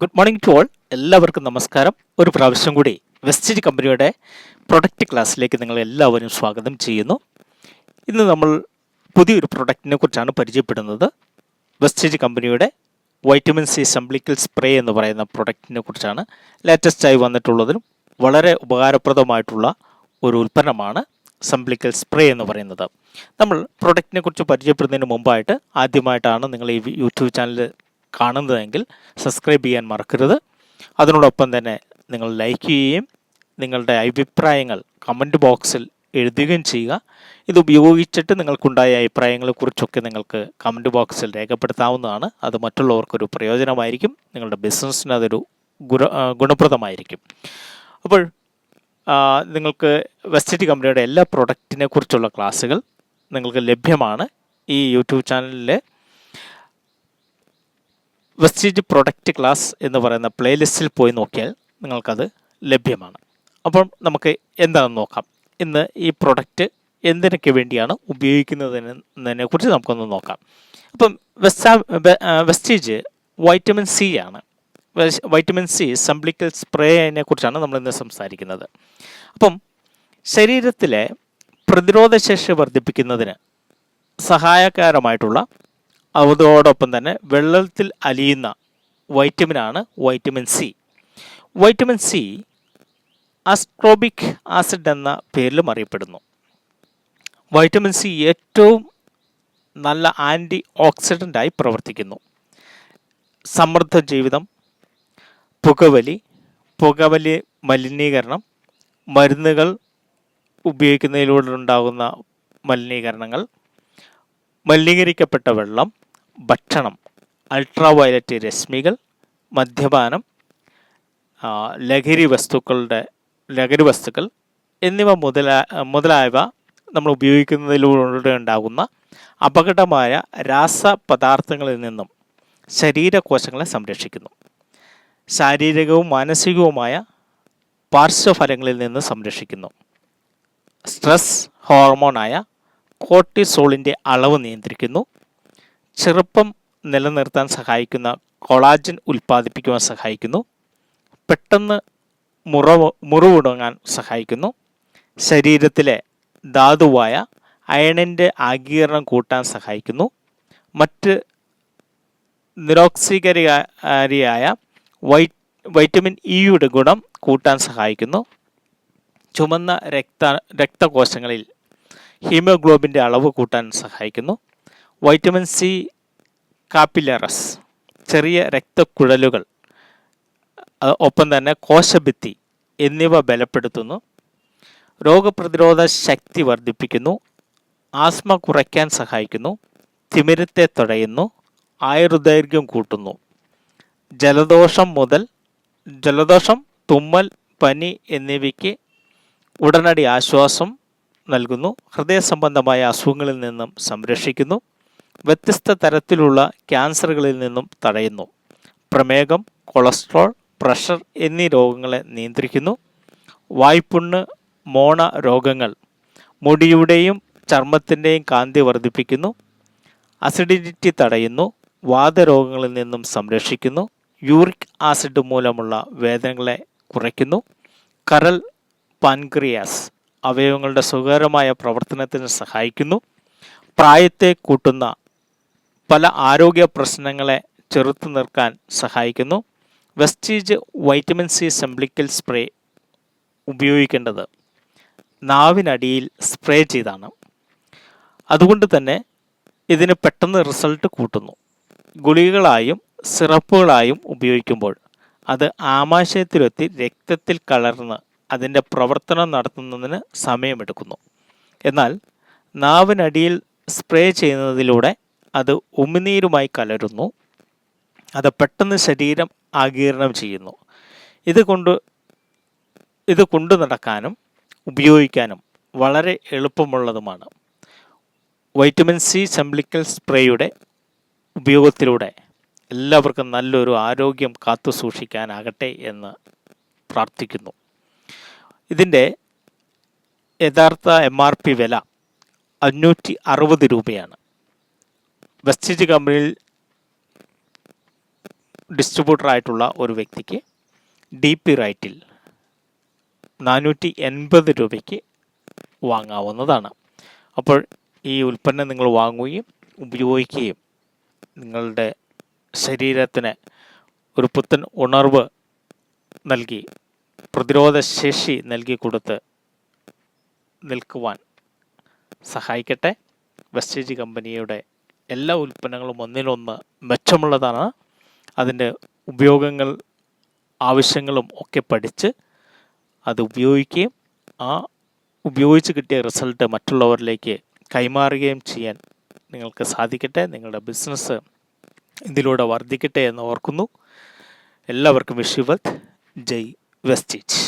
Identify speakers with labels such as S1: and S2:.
S1: Good morning to all എല്ലാവർക്കും നമസ്കാരം. ഒരു പ്രാവശ്യം കൂടി വെസ്റ്റേജ് കമ്പനിയുടെ പ്രൊഡക്റ്റ് ക്ലാസ്സിലേക്ക് നിങ്ങൾ എല്ലാവരും സ്വാഗതം ചെയ്യുന്നു. ഇന്ന് നമ്മൾ പുതിയൊരു പ്രൊഡക്റ്റിനെ കുറിച്ചാണ് പരിചയപ്പെടുന്നത്. വെസ്റ്റേജ് കമ്പനിയുടെ വൈറ്റമിൻ സി സംബ്ലിക്കൽ സ്പ്രേ എന്ന് പറയുന്ന പ്രൊഡക്റ്റിനെ കുറിച്ചാണ് ലേറ്റസ്റ്റായി വന്നിട്ടുള്ളതിനും വളരെ ഉപകാരപ്രദമായിട്ടുള്ള ഒരു ഉൽപ്പന്നമാണ് സംബ്ലിക്കൽ സ്പ്രേ എന്ന് പറയുന്നത്. നമ്മൾ പ്രൊഡക്റ്റിനെ കുറിച്ച് പരിചയപ്പെടുന്നതിന് മുമ്പായിട്ട് ആദ്യമായിട്ടാണ് നിങ്ങൾ ഈ യൂട്യൂബ് ചാനൽ കാണുന്നതെങ്കിൽ സബ്സ്ക്രൈബ് ചെയ്യാൻ മറക്കരുത്. അതിനോടൊപ്പം തന്നെ നിങ്ങൾ ലൈക്ക് ചെയ്യുകയും നിങ്ങളുടെ അഭിപ്രായങ്ങൾ കമന്റ് ബോക്സിൽ എഴുതുകയും ചെയ്യുക. ഇത് ഉപയോഗിച്ചിട്ട് നിങ്ങൾക്കുണ്ടായ അഭിപ്രായങ്ങളെക്കുറിച്ചൊക്കെ നിങ്ങൾക്ക് കമന്റ് ബോക്സിൽ രേഖപ്പെടുത്താവുന്നതാണ്. അത് മറ്റുള്ളവർക്കൊരു പ്രയോജനമായിരിക്കും. നിങ്ങളുടെ ബിസിനസ്സിന് അതൊരു ഗുണ ഗുണപ്രദമായിരിക്കും. അപ്പോൾ നിങ്ങൾക്ക് വെസ്റ്റേറ്റ് കമ്പനിയുടെ എല്ലാ പ്രൊഡക്റ്റിനെ കുറിച്ചുള്ള ക്ലാസ്സുകൾ നിങ്ങൾക്ക് ലഭ്യമാണ്. ഈ യൂട്യൂബ് ചാനലിലെ വെസ്റ്റേജ് പ്രൊഡക്റ്റ് ക്ലാസ് എന്ന് പറയുന്ന പ്ലേലിസ്റ്റിൽ പോയി നോക്കിയാൽ നിങ്ങൾക്കത് ലഭ്യമാണ്. അപ്പം നമുക്ക് എന്താണെന്ന് നോക്കാം. ഇന്ന് ഈ പ്രൊഡക്റ്റ് എന്തിനൊക്കെ വേണ്ടിയാണ് ഉപയോഗിക്കുന്നതിനെ കുറിച്ച് നമുക്കൊന്ന് നോക്കാം. അപ്പം വെസ്റ്റാ വെസ്റ്റേജ് വൈറ്റമിൻ സി ആണ്. വൈറ്റമിൻ സി സംബ്ലിക്കൽ സ്പ്രേനെ കുറിച്ചാണ് നമ്മൾ ഇന്ന് സംസാരിക്കുന്നത്. അപ്പം ശരീരത്തിലെ പ്രതിരോധശേഷി വർദ്ധിപ്പിക്കുന്നതിന് സഹായകരമായിട്ടുള്ള അതോടൊപ്പം തന്നെ വെള്ളത്തിൽ അലിയുന്ന വൈറ്റമിനാണ് vitamin C. Vitamin C ascorbic acid എന്ന പേരിലും അറിയപ്പെടുന്നു. വൈറ്റമിൻ സി ഏറ്റവും നല്ല ആന്റി ഓക്സിഡന്റായി പ്രവർത്തിക്കുന്നു. സമൃദ്ധ ജീവിതം പുകവലി പുകവലി മലിനീകരണം മരുന്നുകൾ ഉപയോഗിക്കുന്നതിലൂടെ ഉണ്ടാകുന്ന മലിനീകരണങ്ങൾ മലിനീകരിക്കപ്പെട്ട വെള്ളം ഭക്ഷണം അൾട്രാ വയലറ്റ് രശ്മികൾ മദ്യപാനം ലഹരി വസ്തുക്കളുടെ ലഹരി വസ്തുക്കൾ എന്നിവ മുതലാ മുതലായവ നമ്മൾ ഉപയോഗിക്കുന്നതിലൂടെ ഉണ്ടാകുന്ന അപകടമായ രാസപദാർത്ഥങ്ങളിൽ നിന്നും ശരീരകോശങ്ങളെ സംരക്ഷിക്കുന്നു. ശാരീരികവും മാനസികവുമായ പാർശ്വഫലങ്ങളിൽ നിന്ന് സംരക്ഷിക്കുന്നു. സ്ട്രെസ് ഹോർമോണായ കോർട്ടിസോളിന്റെ അളവ് നിയന്ത്രിക്കുന്നു. ചെറുപ്പം നിലനിർത്താൻ സഹായിക്കുന്ന കൊളാജൻ ഉൽപ്പാദിപ്പിക്കുവാൻ സഹായിക്കുന്നു. പെട്ടെന്ന് മുറവ് മുറിവുടങ്ങാൻ സഹായിക്കുന്നു. ശരീരത്തിലെ ധാതുവായ അയണിന്റെ ആഗീരണം കൂട്ടാൻ സഹായിക്കുന്നു. മറ്റ് നിരോക്സീകരിയായ വൈ വൈറ്റമിൻ ഇയുടെ ഗുണം കൂട്ടാൻ സഹായിക്കുന്നു. ചുമന്ന രക്ത രക്തകോശങ്ങളിൽ ഹീമോഗ്ലോബിന്റെ അളവ് കൂട്ടാൻ സഹായിക്കുന്നു. വൈറ്റമിൻ സി കാപ്പിലറസ് ചെറിയ രക്തക്കുഴലുകൾ ഒപ്പം തന്നെ കോശഭിത്തി എന്നിവ ബലപ്പെടുത്തുന്നു. രോഗപ്രതിരോധ ശക്തി വർദ്ധിപ്പിക്കുന്നു. ആസ്മ കുറയ്ക്കാൻ സഹായിക്കുന്നു. തിമിരത്തെ തടയുന്നു. ആയുർദൈർഘ്യം കൂട്ടുന്നു. ജലദോഷം മുതൽ ജലദോഷം തുമ്മൽ പനി എന്നിവയ്ക്ക് ഉടനടി ആശ്വാസം നൽകുന്നു. ഹൃദയ സംബന്ധമായ അസുഖങ്ങളിൽ നിന്നും സംരക്ഷിക്കുന്നു. വ്യത്യസ്ത തരത്തിലുള്ള ക്യാൻസറുകളിൽ നിന്നും തടയുന്നു. പ്രമേഹം കൊളസ്ട്രോൾ പ്രഷർ എന്നീ രോഗങ്ങളെ നിയന്ത്രിക്കുന്നു. വായ്പുണ്ണ് മോണ രോഗങ്ങൾ മുടിയുടെയും ചർമ്മത്തിന്റെയും കാന്തി വർദ്ധിപ്പിക്കുന്നു. അസിഡിറ്റി തടയുന്നു. വാതരോഗങ്ങളിൽ നിന്നും സംരക്ഷിക്കുന്നു. യൂറിക് ആസിഡ് മൂലമുള്ള വേദനകളെ കുറയ്ക്കുന്നു. കരൾ പാൻക്രിയാസ് അവയവങ്ങളുടെ സുഖകരമായ പ്രവർത്തനത്തിന് സഹായിക്കുന്നു. പ്രായത്തെ കൂട്ടുന്ന പല ആരോഗ്യ പ്രശ്നങ്ങളെ ചെറുത്തു നിർക്കാൻ സഹായിക്കുന്നു. വെസ്റ്റീജ് വൈറ്റമിൻ സി സെംബ്ലിക്കൽ സ്പ്രേ ഉപയോഗിക്കേണ്ടത് നാവിനടിയിൽ സ്പ്രേ ചെയ്താണ്. അതുകൊണ്ട് തന്നെ ഇതിന് പെട്ടെന്ന് റിസൾട്ട് കൂട്ടുന്നു. ഗുളികകളായും സിറപ്പുകളായും ഉപയോഗിക്കുമ്പോൾ അത് ആമാശയത്തിലെത്തി രക്തത്തിൽ കലർന്ന് അതിന്റെ പ്രവർത്തനം നടത്തുന്നതിന് സമയമെടുക്കുന്നു. എന്നാൽ നാവിനടിയിൽ സ്പ്രേ ചെയ്യുന്നതിലൂടെ അത് ഉമിനീരുമായി കലരുന്നു. അത് പെട്ടെന്ന് ശരീരം ആകീരണം ചെയ്യുന്നു. ഇത് കൊണ്ട് ഇത് കൊണ്ടു നടക്കാനും ഉപയോഗിക്കാനും വളരെ എളുപ്പമുള്ളതുമാണ്. വൈറ്റമിൻ സി ചെമ്പ്ലിക്കൽ സ്പ്രേയുടെ ഉപയോഗത്തിലൂടെ എല്ലാവർക്കും നല്ലൊരു ആരോഗ്യം കാത്തു സൂക്ഷിക്കാനാകട്ടെ എന്ന് പ്രാർത്ഥിക്കുന്നു. ഇതിന്റെ യഥാർത്ഥ എം ആർ പി വില അഞ്ഞൂറ്റി അറുപത് രൂപയാണ്. വെസ്റ്റേജ് കമ്പനിയിൽ ഡിസ്ട്രിബ്യൂട്ടറായിട്ടുള്ള ഒരു വ്യക്തിക്ക് ഡി പി റൈറ്റിൽ നാനൂറ്റി എൺപത് രൂപയ്ക്ക് വാങ്ങാവുന്നതാണ്. അപ്പോൾ ഈ ഉൽപ്പന്നം നിങ്ങൾ വാങ്ങുകയും ഉപയോഗിക്കുകയും നിങ്ങളുടെ ശരീരത്തിന് ഒരു പുത്തൻ ഉണർവ് നൽകി പ്രതിരോധ ശേഷി നൽകി കൊടുത്ത് നിൽക്കുവാൻ സഹായിക്കട്ടെ. വെസ്റ്റേജ് കമ്പനിയുടെ എല്ലാ ഉൽപ്പന്നങ്ങളും ഒന്നിനൊന്ന് മെച്ചമുള്ളതാണ്. അതിന്റെ ഉപയോഗങ്ങൾ ആവശ്യങ്ങളും ഒക്കെ പഠിച്ച് അത് ഉപയോഗിക്കുകയും ആ ഉപയോഗിച്ച് കിട്ടിയ റിസൾട്ട് മറ്റുള്ളവരിലേക്ക് കൈമാറുകയും ചെയ്യാൻ നിങ്ങൾക്ക് സാധിക്കട്ടെ. നിങ്ങളുടെ ബിസിനസ് ഇതിലൂടെ വർദ്ധിക്കട്ടെ എന്ന് ഓർക്കുന്നു. എല്ലാവർക്കും വിഷുവത് ജയ് വെസ്റ്റീച്ച്